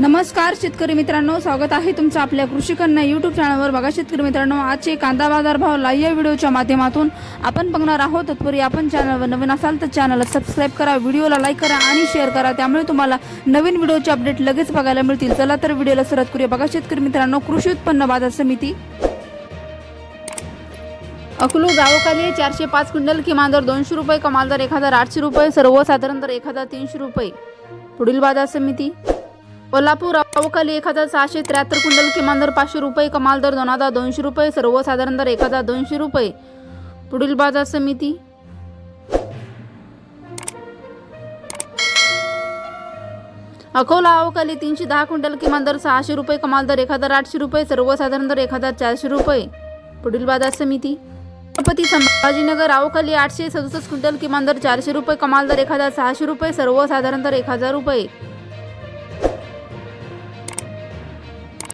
नमस्कार शेतकरी मित्रांनो. स्वागत आहे तुमचं आपल्या कृषी कन्या युट्यूब चॅनलवर बघा शेतकरी मित्रांनो आजचे कांदा बाजार भाव लाईव्ह या व्हिडिओच्या माध्यमातून आपण बघणार आहोत. तत्पूर्वी आपण चॅनलवर नवीन असाल तर चॅनलला सबस्क्राईब करा व्हिडिओला लाईक करा आणि शेअर करा. त्यामुळे तुम्हाला नवीन व्हिडिओचे अपडेट लगेच बघायला मिळतील. चला तर व्हिडिओला सुरुवात करूया. बघा शेतकरी मित्रांनो कृषी उत्पन्न बाजार समिती. अकलू गावखाली चारशे पाच क्विंटल किमान दर दोनशे रुपये कमाल दर एक हजार आठशे रुपये सर्वसाधारण दर एक हजार तीनशे रुपये. पुढील बाजार समिती. कोल्हापूर अवकाली एक हजार सहाशे त्र्याहत्तर क्विंटल किमान दर पाचशे रुपये कमाल दर दोन हजार दोनशे रुपये सर्वसाधारण दर एक हजार दोनशे रुपये. पुढील बाजार समिती. अकोला अवकाली तीनशे दहा क्विंटल किमान दर सहाशे रुपये कमाल दर एक हजार आठशे रुपये सर्वसाधारण दर एक हजार चारशे रुपये. पुढील बाजार समिती. छत्रपती संभाजीनगर अवकाली आठशे सदुसष्ट क्विंटल किमान दर चारशे रुपये कमाल दर एक हजार सहाशे रुपये सर्वसाधारण दर एक हजार रुपये.